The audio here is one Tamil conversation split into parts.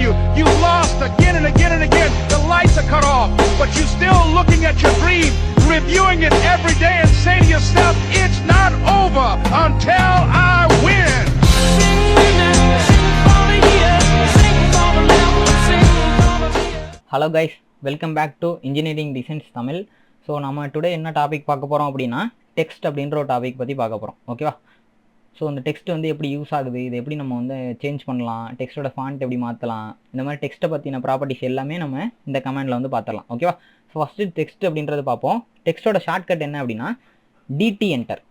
you. You lost again and again and again. The lights are cut off, but you're still looking at your dream, reviewing it every day and saying to yourself, it's not over until I win. Hello guys welcome back to engineering designs Tamil so நம்ம டுடே என்ன டாபிக் பார்க்க போகிறோம் அப்படின்னா டெக்ஸ்ட் அப்படின்ற ஒரு டாபிக் பற்றி பார்க்க போகிறோம் ஓகேவா ஸோ அந்த டெக்ஸ்ட் வந்து எப்படி யூஸ் ஆகுது? இது எப்படி நம்ம வந்து சேஞ்ச் பண்ணலாம்? டெக்ஸ்ட்டோட ஃபாண்ட் எப்படி மாற்றலாம் இந்த மாதிரி டெக்ஸ்ட்டை பற்றின ப்ராப்பர்ட்டிஸ் எல்லாமே நம்ம இந்த கமெண்டில் வந்து பார்த்துடலாம் ஓகேவா ஃபஸ்ட்டு டெக்ஸ்ட் அப்படின்றது பார்ப்போம் டெக்ஸ்ட்டோட ஷார்ட்கட் என்ன அப்படின்னா DT enter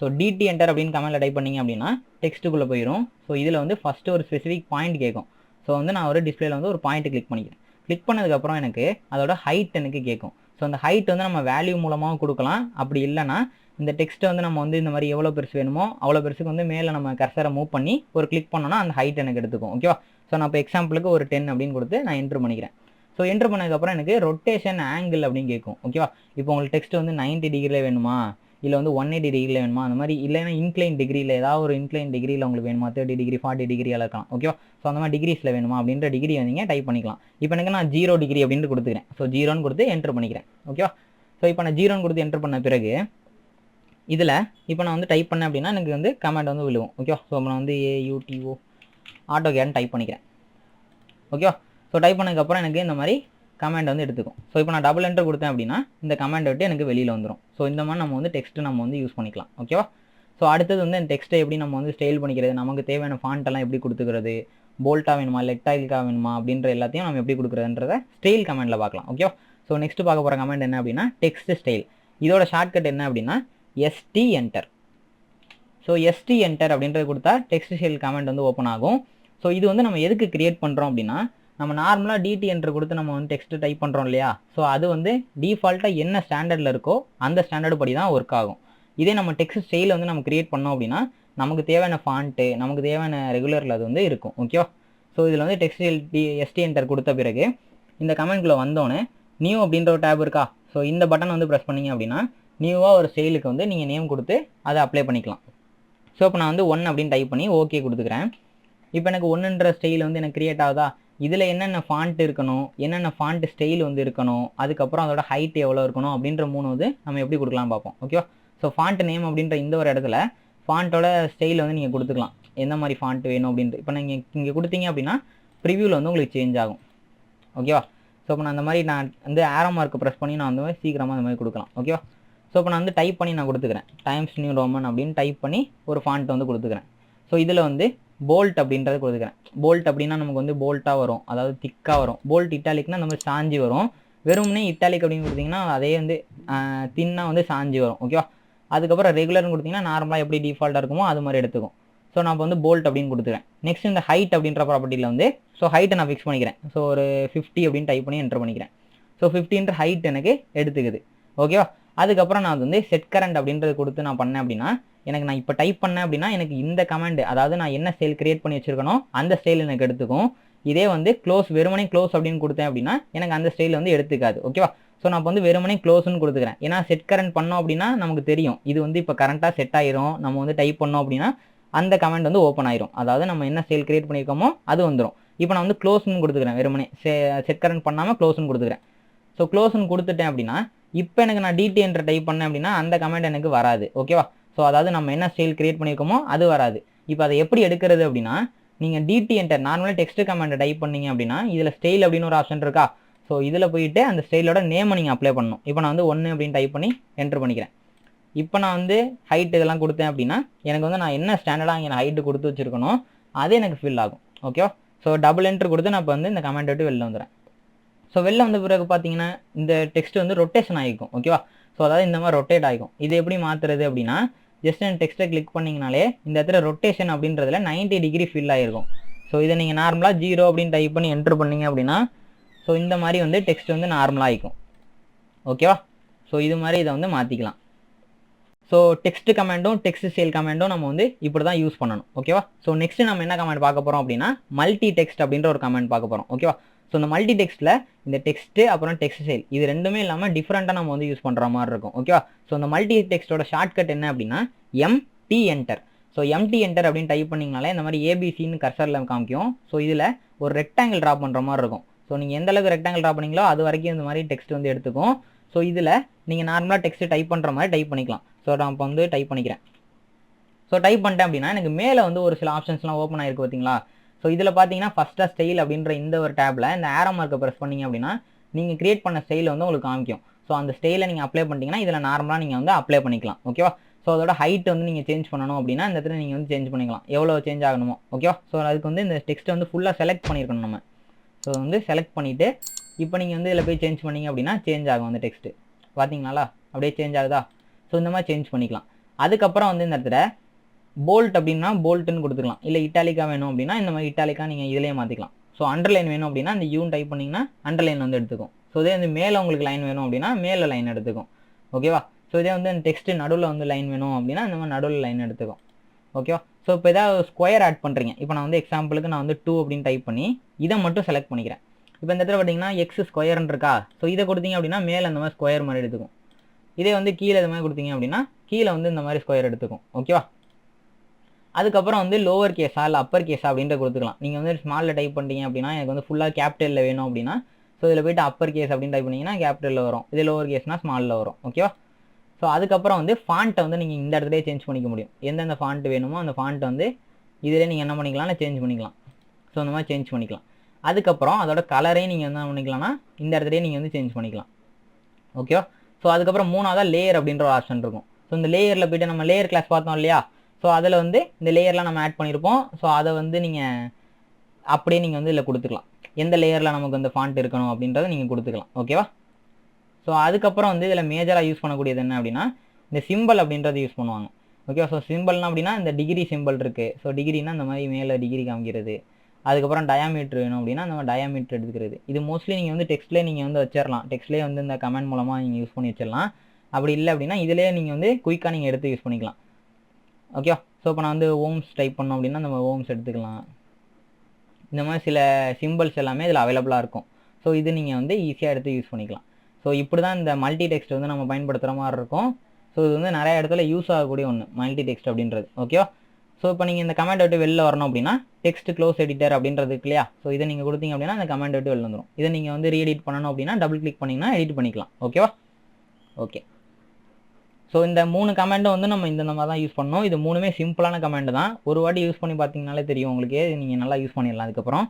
so DT enter அப்படின்னு கமெண்ட்டில் டைப் பண்ணீங்க அப்படின்னா டெக்ஸ்ட்டுக்குள்ளே போயிடும் ஸோ இதில் வந்து ஃபஸ்ட்டு ஒரு ஸ்பெசிஃபிக் பாயிண்ட் கேட்கும் ஸோ வந்து நான் ஒரு டிஸ்பிளேல வந்து ஒரு பாயிண்ட் கிளிக் பண்ணிக்கிறேன். கிளிக் பண்ணதுக்கப்புறம் எனக்கு அதோட ஹைட் எனக்கு கேட்கும் ஸோ அந்த ஹைட் வந்து நம்ம வேல்யூ மூலமாக கொடுக்கலாம். அப்படி இல்லைன்னா இந்த டெக்ஸ்ட்டை வந்து நம்ம வந்து இந்த மாதிரி எவ்வளோ பெருசு வேணுமோ அவ்வளோ பெருசுக்கு வந்து மேலே நம்ம கர்சரை மூவ் பண்ணி ஒரு கிளிக் பண்ணோன்னா அந்த ஹைட் எனக்கு எடுத்துக்கும். ஓகேவா ஸோ நான் இப்போ எக்ஸாம்பிளுக்கு ஒரு டென் அப்படின்னு கொடுத்து நான் என்ட்ரு பண்ணிக்கிறேன். ஸோ என்ட்ரு பண்ணதுக்கப்புறம் எனக்கு ரொட்டேஷன் ஆங்கிள் அப்படின்னு கேட்கும். ஓகேவா இப்போ உங்களுக்கு டெக்ஸ்ட் வந்து 90 டிகிரியில் வேணுமா? இல்லை வந்து ஒன் எயிட்டி டிகிரியில் வேணுமா? அந்த மாதிரி இல்லைன்னா இன்க்ளைன் டிகிரியில் ஏதாவது ஒரு இன்க்ளைன் டிகிரியில் உங்களுக்கு வேணுமா? தேர்ட்டி டிகிரி ஃபார்ட்டி டிகிரியில் இருக்கலாம். ஓகேவா ஸோ அந்த மாதிரி டிகிரிஸில் வேணுமா? அப்படின்ற டிகிரி வந்தீங்க டைப் பண்ணிக்கலாம். இப்போ எனக்கு நான் ஜீரோ டிகிரி அப்படின்னு கொடுத்துக்கிறேன். ஸோ ஜீரோன்னு கொடுத்து என்ட்ரு பண்ணிக்கிறேன். ஓகேவா ஸோ இப்போ நான் ஜீரோன்னு கொடுத்து என்ட்ரு பண்ண பிறகு இதில் இப்போ நான் வந்து டைப் பண்ணேன் அப்படின்னா எனக்கு வந்து கமெண்ட் வந்து விழுவும். ஓகேவா ஸோ நான் வந்து ஏயூடிஓ ஆட்டோ கேன் டைப் பண்ணிக்கிறேன். ஓகேவா ஸோ டைப் பண்ணதுக்கப்புறம் எனக்கு இந்த மாதிரி கமெண்ட் வந்து எடுத்துக்கும். ஸோ இப்போ நான் டபுள் என்டர் கொடுத்தேன் அப்படின்னா இந்த கமெண்ட் விட்டு எனக்கு வெளியில் வந்துடும் ஸோ இந்த மாதிரி நம்ம வந்து டெக்ஸ்ட் நம்ம வந்து யூஸ் பண்ணிக்கலாம். ஓகேவா ஸோ அடுத்தது வந்து இந்த டெக்ஸ்ட்டை எப்படி நம்ம வந்து ஸ்டைல் பண்ணிக்கிறது நமக்கு தேவையான ஃபாண்ட்டெல்லாம் எப்படி கொடுத்துக்கிறது போல்ட்டாக வேணுமா லெக்டாயில்காக வேணுமா அப்படின்ற எல்லாத்தையும் நம்ம எப்படி கொடுக்குறதுன்றத ஸ்டைல் கமெண்ட்டில் பார்க்கலாம். ஓகேவா ஸோ நெக்ஸ்ட் பார்க்க போகிற கமெண்ட் என்ன அப்படின்னா டெக்ஸ்ட் ஸ்டைல் இதோட ஷார்ட்கட் என்ன அப்படின்னா ST enter so ST enter அப்படின்றது கொடுத்தா டெக்ஸ்ட் ஷெல் கமெண்ட் வந்து ஓப்பன் ஆகும். ஸோ இது வந்து நம்ம எதுக்கு கிரியேட் பண்ணுறோம் அப்படின்னா நம்ம நார்மலாக டிடி என்ட்ரு கொடுத்து நம்ம வந்து டெக்ஸ்ட் டைப் பண்ணுறோம் இல்லையா? ஸோ அது வந்து டிஃபால்ட்டாக என்ன ஸ்டாண்டர்டில் இருக்கோ அந்த ஸ்டாண்டர்டு படி தான் ஒர்க் ஆகும். இதே நம்ம டெக்ஸ்ட் ஸ்டைல் வந்து நம்ம கிரியேட் பண்ணோம் அப்படின்னா நமக்கு தேவையான ஃபாண்ட்டு நமக்கு தேவையான ரெகுலரில் அது வந்து இருக்கும். ஓகேவா ஸோ இதில் வந்து டெக்ஸ்டைல் டி எஸ்டி என்டர் கொடுத்த பிறகு இந்த கமெண்ட்குள்ளே வந்தோடனே நியூ அப்படின்ற ஒரு டேப் இருக்கா? ஸோ இந்த பட்டன் வந்து ப்ரெஸ் பண்ணீங்க அப்படின்னா நியூவாக ஒரு ஸ்டைலுக்கு வந்து நீங்கள் நேம் கொடுத்து அதை அப்ளை பண்ணிக்கலாம். ஸோ இப்போ நான் வந்து ஒன் அப்படின்னு டைப் பண்ணி ஓகே கொடுத்துக்கிறேன். இப்போ எனக்கு ஒன்றுன்ற ஸ்டைல் வந்து எனக்கு க்ரியேட் ஆகுதா? இதில் என்னென்ன ஃபாண்ட் இருக்கணும்? என்னென்ன ஃபாண்ட் ஸ்டைல் வந்து இருக்கணும்? அதுக்கப்புறம் அதோட ஹைட் எவ்வளோ இருக்கணும்? அப்படின்ற மூணு வந்து நம்ம எப்படி கொடுக்கலாம் பார்ப்போம். ஓகேவா ஸோ ஃபாண்ட் நேம் அப்படின்ற இந்த ஒரு இடத்துல ஃபாண்ட்டோட ஸ்டைல் வந்து நீங்கள் கொடுத்துக்கலாம். எந்த மாதிரி ஃபாண்ட் வேணும் அப்படின்ட்டு. இப்போ நீங்கள் இங்கே கொடுத்தீங்க அப்படின்னா ப்ரிவியூவில் வந்து உங்களுக்கு சேஞ்ச் ஆகும். ஓகேவா ஸோ இப்போ நான் அந்த மாதிரி நான் வந்து ஆரோ மார்க்கு ப்ரெஸ் பண்ணி நான் வந்து சீக்கிரமாக அந்த மாதிரி கொடுக்கலாம். ஓகேவா ஸோ இப்போ நான் வந்து டைப் பண்ணி நான் கொடுத்துக்கிறேன். டைம்ஸ் நியூ ரோமன் அப்படின்னு டைப் பண்ணி ஒரு ஃபாண்ட் வந்து கொடுத்துக்கிறேன். ஸோ இதில் வந்து போல்ட் அப்படின்றத கொடுத்துக்கிறேன். போல்ட் அப்படின்னா நமக்கு வந்து போல்ட்டாக வரும். அதாவது திக்காக வரும். போல்ட் இட்டாலிக்னா நம்ம சாஞ்சி வரும். வெறும்னே இட்டாலிக் அப்படின்னு கொடுத்தீங்கன்னா அதே வந்து தின்னாக வந்து சாஞ்சி வரும். ஓகேவா அதுக்கப்புறம் ரெகுலர்னு கொடுத்தீங்கன்னா நார்மலாக எப்படி டிஃபால்ட்டாக இருக்குமோ அது மாதிரி எடுத்துக்கும். ஸோ நான் இப்போ வந்து போல்ட் அப்படின்னு கொடுத்துக்கிறேன். நெக்ஸ்ட் இந்த ஹைட் அப்படின்ற ப்ராப்பர்ட்டியில் வந்து ஸோ ஹைட்டை நான் ஃபிக்ஸ் பண்ணிக்கிறேன். ஸோ ஒரு ஃபிஃப்டி அப்படின்னு டைப் பண்ணி என்டர் பண்ணிக்கிறேன். ஸோ ஃபிஃப்டின்ற ஹைட் எனக்கு எடுத்துக்குது. ஓகேவா அதுக்கப்புறம் நான் வந்து செட் கரண்ட் அப்படின்றது கொடுத்து நான் பண்ணேன் அப்படின்னா எனக்கு நான் இப்போ டைப் பண்ணேன் அப்படின்னா எனக்கு இந்த கமெண்ட் அதாவது நான் என்ன சேல் கிரியேட் பண்ணி வச்சிருக்கனோ அந்த ஸ்டைல் எனக்கு எடுத்துக்கும். இதே வந்து க்ளோஸ் வெறுமனே க்ளோஸ் அப்படின்னு கொடுத்தேன் அப்படின்னா எனக்கு அந்த ஸ்டைல் வந்து எடுத்துக்காது. ஓகேவா ஸோ நான் இப்போ வந்து வெறுமனே க்ளோஸ்னு கொடுத்துக்கிறேன். ஏன்னா செட் கரண்ட் பண்ணோம் அப்படின்னா நமக்கு தெரியும். இது வந்து இப்போ கரண்ட்டாக செட் ஆயிரும். நம்ம வந்து டைப் பண்ணோம் அப்படின்னா அந்த கமெண்ட் வந்து ஓப்பன் ஆயிரும். அதாவது நம்ம என்ன சேல் கிரியேட் பண்ணியிருக்கோமோ அது வந்துடும் இப்போ நான் வந்து க்ளோஸ்னு கொடுத்துக்கிறேன். வெறுமனே. செட் கரண்ட் பண்ணாமல் க்ளோஸ்னு கொடுத்துக்கிறேன். ஸோ க்ளோஸ்னு கொடுத்துட்டேன் அப்படின்னா இப்போ எனக்கு நான் டிடி என்ற டைப் பண்ணேன் அப்படின்னா அந்த கமெண்ட் எனக்கு வராது. ஓகேவா ஸோ அதாவது நம்ம என்ன ஸ்டைல் கிரியேட் பண்ணியிருக்கோமோ அது வராது. இப்போ அதை எப்படி எடுக்கிறது அப்படின்னா நீங்கள் டிடி என்டர் நார்மலாக டெக்ஸ்ட் கமெண்ட் டைப் பண்ணீங்க அப்படின்னா இதில் ஸ்டைல் அப்படின்னு ஒரு ஆப்ஷன் இருக்கா? ஸோ இதில் போயிட்டு அந்த ஸ்டைலோட நேமை நீங்கள் அப்ளை பண்ணணும். இப்போ நான் வந்து ஒன்று அப்படின்னு டைப் பண்ணி என்ட்ரு பண்ணிக்கிறேன். இப்போ நான் வந்து ஹைட் இதெல்லாம் கொடுத்தேன் அப்படின்னா எனக்கு வந்து நான் என்ன ஸ்டாண்டர்டாக இங்கே ஹைட்டு கொடுத்து வச்சுருக்கணும் அது எனக்கு ஃபில் ஆகும். ஓகேவா ஸோ டபுள் என்ட்ரு கொடுத்து நான் இப்போ வந்து இந்த கமெண்ட் விட்டு வெளில வந்துடுறேன். ஸோ வெளில வந்த பிறகு பார்த்தீங்கன்னா இந்த டெக்ஸ்ட் வந்து ரொட்டேஷன் ஆகிக்கும் ஓகேவா ஸோ அதாவது இந்த மாதிரி ரொட்டேட் ஆகிக்கும். இது எப்படி மாற்றுறது அப்படின்னா ஜஸ்ட் அந்த டெக்ஸ்ட்டை கிளிக் பண்ணிங்கனாலே இந்த இடத்துல ரொட்டேஷன் அப்படின்றதுல 90 டிகிரி ஃபில் ஆகிருக்கும் ஸோ இதை நீங்கள் நார்மலாக ஜீரோ அப்படின்னு டைப் பண்ணி என்ட்ரு பண்ணீங்க அப்படின்னா ஸோ இந்த மாதிரி வந்து டெக்ஸ்ட் வந்து நார்மலாக ஆகிக்கும். ஓகேவா ஸோ இது மாதிரி இதை வந்து மாற்றிக்கலாம் ஸோ டெக்ஸ்ட் கமெண்டும் டெக்ஸ்ட் சேல் கமெண்டும் நம்ம வந்து இப்படி தான் யூஸ் பண்ணணும் ஓகேவா ஸோ நெக்ஸ்ட் நம்ம என்ன கமெண்ட் பார்க்க போகிறோம் அப்படின்னா மல்டி டெக்ஸ்ட் அப்படின்ற ஒரு கமெண்ட் பார்க்க போகிறோம் ஓகேவா ஸோ இந்த மல்டி டெக்ஸ்ட்டில் இந்த டெக்ஸ்ட்டு அப்புறம் டெக்ஸ்ட் சேல் இது ரெண்டுமே இல்லாமல் டிஃப்ரெண்ட்டாக நம்ம வந்து யூஸ் பண்ணுற மாதிரி இருக்கும். ஓகேவா ஸோ இந்த மல்டி டெக்ஸ்ட்டோட ஷார்ட்கட் என்ன அப்படின்னா MT enter so MT enter அப்படின்னு டைப் பண்ணிங்கனாலே இந்த மாதிரி ஏபிசின்னு கர்சரில் காமிக்கும். ஸோ இதில் ஒரு ரெக்டாங்கிள் ட்ரா பண்ணுற மாதிரி இருக்கும். ஸோ நீங்கள் எந்த அளவுக்கு ரெக்டாங்கிள் ட்ரா பண்ணீங்களோ அது வரைக்கும் இந்த மாதிரி டெக்ஸ்ட் வந்து எடுத்துக்கும். ஸோ இதில் நீங்கள் நார்மலாக டெக்ஸ்ட் டைப் பண்ணுற மாதிரி டைப் பண்ணிக்கலாம். ஸோ நான் இப்போ வந்து டைப் பண்ணிக்கிறேன். ஸோ டைப் பண்ணிட்டேன் அப்படின்னா எனக்கு மேலே வந்து ஒரு சில ஆப்ஷன்ஸ்லாம் ஓப்பன் ஆகிருக்கு பார்த்தீங்களா ஸோ இதில் பார்த்தீங்கன்னா ஃபஸ்ட்டாக ஸ்டைல் அப்படின்ற இந்த ஒரு டேப்பில் இந்த ஆரோ மார்க்கை ப்ரெஸ் பண்ணீங்க அப்படின்னா நீங்கள் க்ரியேட் பண்ண ஸ்டைல் வந்து உங்களுக்கு காமிக்கும். ஸோ அந்த ஸ்டைலை நீங்கள் அப்ளை பண்ணிட்டீங்கன்னா இதில் நார்மலாக நீங்கள் வந்து அப்ளை பண்ணிக்கலாம். ஓகேவா ஸோ அதோட ஹைட் வந்து நீங்கள் சேஞ்ச் பண்ணணும் அப்படின்னா இந்த இடத்துல நீங்கள் வந்து சேஞ்ச் பண்ணிக்கலாம். எவ்வளோ சேஞ்ச் ஆகணுமோ. ஓகேவா ஸோ அதுக்கு வந்து இந்த டெக்ஸ்ட் வந்து ஃபுல்லாக செலக்ட் பண்ணியிருக்கணும் நம்ம. ஸோ வந்து செலக்ட் பண்ணிவிட்டு இப்போ நீங்கள் வந்து இதில் போய் சேஞ்ச் பண்ணீங்க அப்படின்னா சேஞ்ச் ஆகும் அந்த டெக்ஸ்ட்டு பார்த்தீங்களா அப்படியே சேஞ்ச் ஆகுதா? ஸோ இந்த மாதிரி சேஞ்ச் பண்ணிக்கலாம். அதுக்கப்புறம் வந்து இந்த இடத்துல போல்ட் அப்படின்னா போல்ட்டுன்னு கொடுத்துக்கலாம். இல்லை இட்டாலிக்கா வேணும் அப்படின்னா இந்த மாதிரி இட்டாலிக்கா நீங்கள் இதிலே மாற்றிக்கலாம் ஸோ அண்டர்லைன் வேணும் அப்படின்னா இந்த யூன் டைப் பண்ணிங்கன்னா அண்டர்லைன் வந்து எடுத்துக்கும். ஸோ இதே வந்து மேலே உங்களுக்கு லைன் வேணும் அப்படின்னா மேலே லைன் எடுத்துக்கும். ஓகேவா ஸோ இதே வந்து டெக்ஸ்ட் நடுவில் வந்து லைன் வேணும் அப்படின்னா இந்த மாதிரி நடுவில் லைன் எடுத்துக்கும். ஓகேவா ஸோ இப்போ ஏதாவது ஸ்கொயர் ஆட் பண்ணுறீங்க இப்போ நான் வந்து எக்ஸாம்பிளுக்கு நான் வந்து டூ அப்படின்னு டைப் பண்ணி இதை மட்டும் செலக்ட் பண்ணிக்கிறேன். இப்போ இந்த இடத்துல பார்த்தீங்கன்னா எக்ஸ் ஸ்கொயர்னு இருக்கா? ஸோ இதை கொடுத்தீங்க அப்படின்னா மேலே அந்த மாதிரி ஸ்கொயர் மாதிரி எடுத்துக்கும். இதே வந்து கீழே இது மாதிரி கொடுத்தீங்க அப்படின்னா கீழே வந்து இந்த மாதிரி ஸ்கொயர் எடுத்துக்கும். ஓகேவா அதுக்கப்புறம் வந்து லோவர் கேஸா இல்லை அப்பர் கேஸா அப்படின்ற கொடுத்துக்கலாம். நீங்கள் வந்து ஸ்மாலில் டைப் பண்ணிட்டீங்க அப்படின்னா எனக்கு வந்து ஃபுல்லாக கேபிட்டலில் வேணும் அப்படின்னா ஸோ இதில் போயிட்டு அப்பர் கேஸ் அப்படின்னு டைப் பண்ணிங்கன்னா கேபிட்டலில் வரும். இது லோவர் கேஸ்னால் ஸ்மாலில் வரும். ஓகேவா ஸோ அதுக்கப்புறம் வந்து ஃபாண்ட்டை வந்து நீங்கள் இந்த இடத்துலயே சேஞ்ச் பண்ணிக்க முடியும். எந்தெந்த ஃபாண்ட் வேணுமோ அந்த ஃபாண்ட்டை வந்து இதிலே நீங்கள் என்ன பண்ணிக்கலாம்னா சேஞ்ச் பண்ணிக்கலாம். ஸோ இந்த மாதிரி சேஞ்ச் பண்ணிக்கலாம். அதுக்கப்புறம் அதோட கலரையும் நீங்கள் என்ன பண்ணிக்கலாம்னா இந்த இடத்துலயே நீங்கள் வந்து சேஞ்ச் பண்ணிக்கலாம். ஓகேவா ஸோ அதுக்கப்புறம் மூணாவதாக லேயர் அப்படின்ற ஒரு ஆப்ஷன் இருக்கும். ஸோ இந்த லேயரில் போயிட்டு நம்ம லேயர் கிளாஸ் பார்த்தோம் இல்லையா? ஸோ அதில் வந்து இந்த லேயர்லாம் நம்ம ஆட் பண்ணியிருப்போம் ஸோ அதை வந்து நீங்கள் அப்படியே நீங்கள் வந்து இதில் கொடுத்துக்கலாம். எந்த லேயரில் நமக்கு வந்து ஃபாண்ட் இருக்கணும் அப்படின்றத நீங்கள் கொடுத்துக்கலாம். ஓகேவா ஸோ அதுக்கப்புறம் வந்து இதில் மேஜராக யூஸ் பண்ணக்கூடியது என்ன அப்படின்னா இந்த சிம்பிள் அப்படின்றத யூஸ் பண்ணுவாங்க. ஓகேவா ஸோ சிம்பிள்னா அப்படின்னா இந்த டிகிரி சிம்பிள் இருக்குது ஸோ டிகிரினா இந்த மாதிரி மேலே டிகிரி காமிக்கிறது. அதுக்கப்புறம் டயாமீட்டர் வேணும் அப்படின்னா நம்ம டயாமீட்டர் எடுத்துக்கிறது. இது மோஸ்ட்லி நீங்கள் வந்து டெக்ஸ்ட்லேயே நீங்கள் வந்து வச்சிடலாம் டெக்ஸ்ட்லேயே வந்து இந்த கமெண்ட் மூலமாக நீங்கள் யூஸ் பண்ணி வச்சிடலாம் அப்படி இல்லை அப்படின்னா இதிலே நீங்கள் வந்து குயிக்காக நீங்கள் எடுத்து யூஸ் பண்ணிக்கலாம். ஓகேவா ஸோ இப்போ நான் வந்து ஓம்ஸ் டைப் பண்ணோம் அப்படின்னா நம்ம ஓம்ஸ் எடுத்துக்கலாம். இந்த மாதிரி சில சிம்பிள்ஸ் எல்லாமே இதில் அவைலபிளாக இருக்கும். ஸோ இது நீங்கள் வந்து ஈஸியாக எடுத்து யூஸ் பண்ணிக்கலாம். ஸோ இப்படி தான் இந்த மல்டி டெக்ஸ்ட் வந்து நம்ம பயன்படுத்துகிற மாதிரி இருக்கும். ஸோ இது வந்து நிறைய இடத்துல யூஸ் ஆகக்கூடிய ஒன்று மல்டி டெக்ஸ்ட் அப்படின்றது. ஓகேவா ஸோ இப்போ நீங்கள் இந்த கமெண்ட் விட்டு வெளில வரணும் அப்படின்னா டெக்ஸ்ட் க்ளோஸ் எடிட்டர் அப்படின்றது இருக்கு இல்லையா? ஸோ இதை நீங்கள் கொடுத்தீங்க அப்படின்னா அந்த கமெண்ட் விட்டு வெளில வந்துடும் இதை நீங்கள் வந்து ரீஎடிட் பண்ணணும் அப்படின்னா டபுள் கிளிக் பண்ணிங்கன்னா எடிட் பண்ணிக்கலாம். ஓகேவா ஓகே ஸோ இந்த மூணு கமெண்ட்டும் வந்து நம்ம இந்த மாதிரி தான் யூஸ் பண்ணோம் இது மூணுமே சிம்பிளான கமெண்ட் தான். ஒரு வாட்டி யூஸ் பண்ணி பார்த்தீங்கனாலே தெரியும் உங்களுக்கு. நீங்கள் நல்லா யூஸ் பண்ணிடலாம் அதுக்கப்புறம்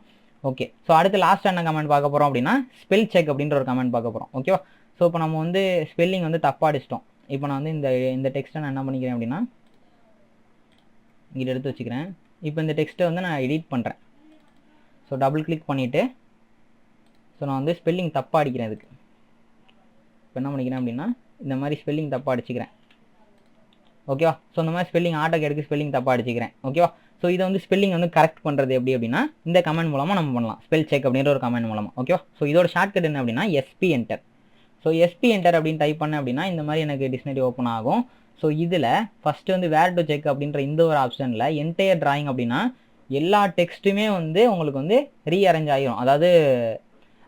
ஓகே ஸோ அடுத்து லாஸ்ட் என்ன கமெண்ட் பார்க்க போகிறோம் அப்படின்னா ஸ்பெல் செக் அப்படின்ற ஒரு கமெண்ட் பார்க்க போகிறோம் ஓகேவா ஸோ இப்போ நம்ம வந்து ஸ்பெல்லிங் வந்து தப்பாக அடிச்சிட்டோம். இப்போ நான் வந்து இந்த இந்த டெக்ஸ்ட்டை நான் என்ன பண்ணிக்கிறேன் அப்படின்னா இங்கே எடுத்து வச்சுக்கிறேன். இப்போ இந்த டெக்ஸ்ட்டை வந்து நான் எடிட் பண்ணுறேன் ஸோ டபுள் கிளிக் பண்ணிவிட்டு ஸோ நான் வந்து ஸ்பெல்லிங் தப்பாக அடிக்கிறேன் அதுக்கு இப்போ என்ன பண்ணிக்கிறேன் அப்படின்னா இந்த மாதிரி ஸ்பெல்லிங் தப்பாக அடிச்சுக்கிறேன். ஓகேவா ஸோ இந்த மாதிரி ஸ்பெல்லிங் ஆட்டோக்கு எடுக்க ஸ்பெல்லிங் தப்பாக அடிச்சுக்கிறேன். ஓகேவா ஸோ இதை வந்து ஸ்பெல்லிங் வந்து கரெக்ட் பண்ணுறது எப்படி அப்படின்னா இந்த கமெண்ட் மூலமாக நம்ம பண்ணலாம். ஸ்பெல் செக் அப்படின்ற ஒரு கமெண்ட் மூலமாக ஓகேவா ஸோ இதோட ஷார்ட்கட் என்ன அப்படின்னா SP enter so SP enter அப்படின்னு டைப் பண்ணேன் அப்படின்னா இந்த மாதிரி எனக்கு டிக்ஷனரி ஓப்பன் ஆகும். ஸோ இதில் ஃபஸ்ட்டு வந்து வேர் டு செக் அப்படின்ற இந்த ஒரு ஆப்ஷனில் என்டையர் டிராயிங் அப்படின்னா எல்லா டெக்ஸ்ட்டுமே வந்து உங்களுக்கு வந்து ரீஅரேஞ்ச் ஆகிரும் அதாவது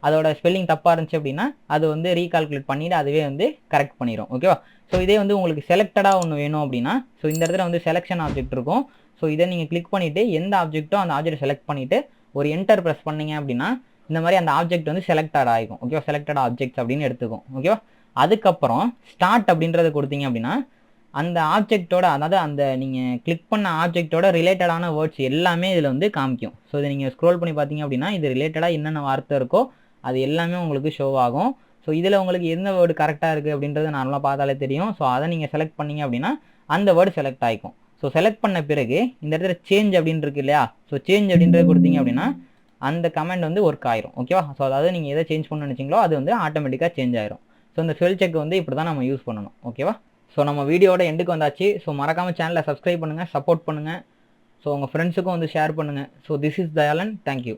அதோட ஸ்பெல்லிங் தப்பாக இருந்துச்சு அப்படின்னா அது வந்து ரீகால்குலேட் பண்ணிவிட்டு அதுவே வந்து கரெக்ட் பண்ணிடும் ஓகேவா ஸோ இதே வந்து உங்களுக்கு செலக்டடாக ஒன்று வேணும் அப்படின்னா ஸோ இந்த இடத்துல வந்து செலெக்ஷன் ஆப்ஜெக்ட் இருக்கும். ஸோ இதை நீங்கள் கிளிக் பண்ணிவிட்டு எந்த ஆப்ஜெக்ட்டோ அந்த ஆப்ஜெக்ட் செலக்ட் பண்ணிவிட்டு ஒரு என்டர் ப்ரெஸ் பண்ணீங்க அப்படின்னா இந்த மாதிரி அந்த ஆப்ஜெக்ட் வந்து செலக்டட் ஆகிக்கும் ஓகேவா செலக்டட் ஆப்ஜெக்ட்ஸ் அப்படின்னு எடுத்துக்கும். ஓகேவா அதுக்கப்புறம் ஸ்டார்ட் அப்படின்றத கொடுத்தீங்க அப்படின்னா அந்த ஆப்ஜெக்ட்டோட அதாவது அந்த நீங்கள் கிளிக் பண்ண ஆப்ஜெக்ட்டோட ரிலேட்டடான வேர்ட்ஸ் எல்லாமே இதில் வந்து காமிக்கும். ஸோ இதை நீங்கள் ஸ்க்ரோல் பண்ணி பார்த்தீங்க அப்படின்னா இது ரிலேட்டடாக என்னென்ன வார்த்தை இருக்கோ அது எல்லாமே உங்களுக்கு ஷோ ஆகும். ஸோ இதில் உங்களுக்கு எந்த வேர்டு கரெக்டாக இருக்குது அப்படின்றது நார்மலாக பார்த்தாலே தெரியும். ஸோ அதை நீங்கள் செலக்ட் பண்ணீங்க அப்படின்னா அந்த வேர்டு செலக்ட் ஆகிக்கும் ஸோ செலக்ட் பண்ண பிறகு இந்த இடத்துல சேஞ்ச் அப்படின்னு இருக்கு இல்லையா? ஸோ சேஞ்ச் அப்படின்றது கொடுத்தீங்க அப்படின்னா அந்த கமெண்ட் வந்து ஒர்க் ஆயிரும். ஓகேவா ஸோ அதாவது நீங்கள் எதை சேஞ்ச் பண்ண நினச்சிங்களோ அது வந்து ஆட்டோமேட்டிக்காக சேஞ்ச் ஆயிரும். ஸோ இந்த ஸ்பெல் செக் வந்து இப்படி தான் நம்ம யூஸ் பண்ணணும். ஓகேவா ஸோ நம்ம வீடியோட எண்டுக்கு வந்தாச்சு. ஸோ மறக்காமல் சேனலை சப்ஸ்கிரைப் பண்ணுங்கள் சப்போர்ட் பண்ணுங்கள் ஸோ உங்கள் ஃப்ரெண்ட்ஸுக்கும் வந்து ஷேர் பண்ணுங்கள் so this is Dayalan thank you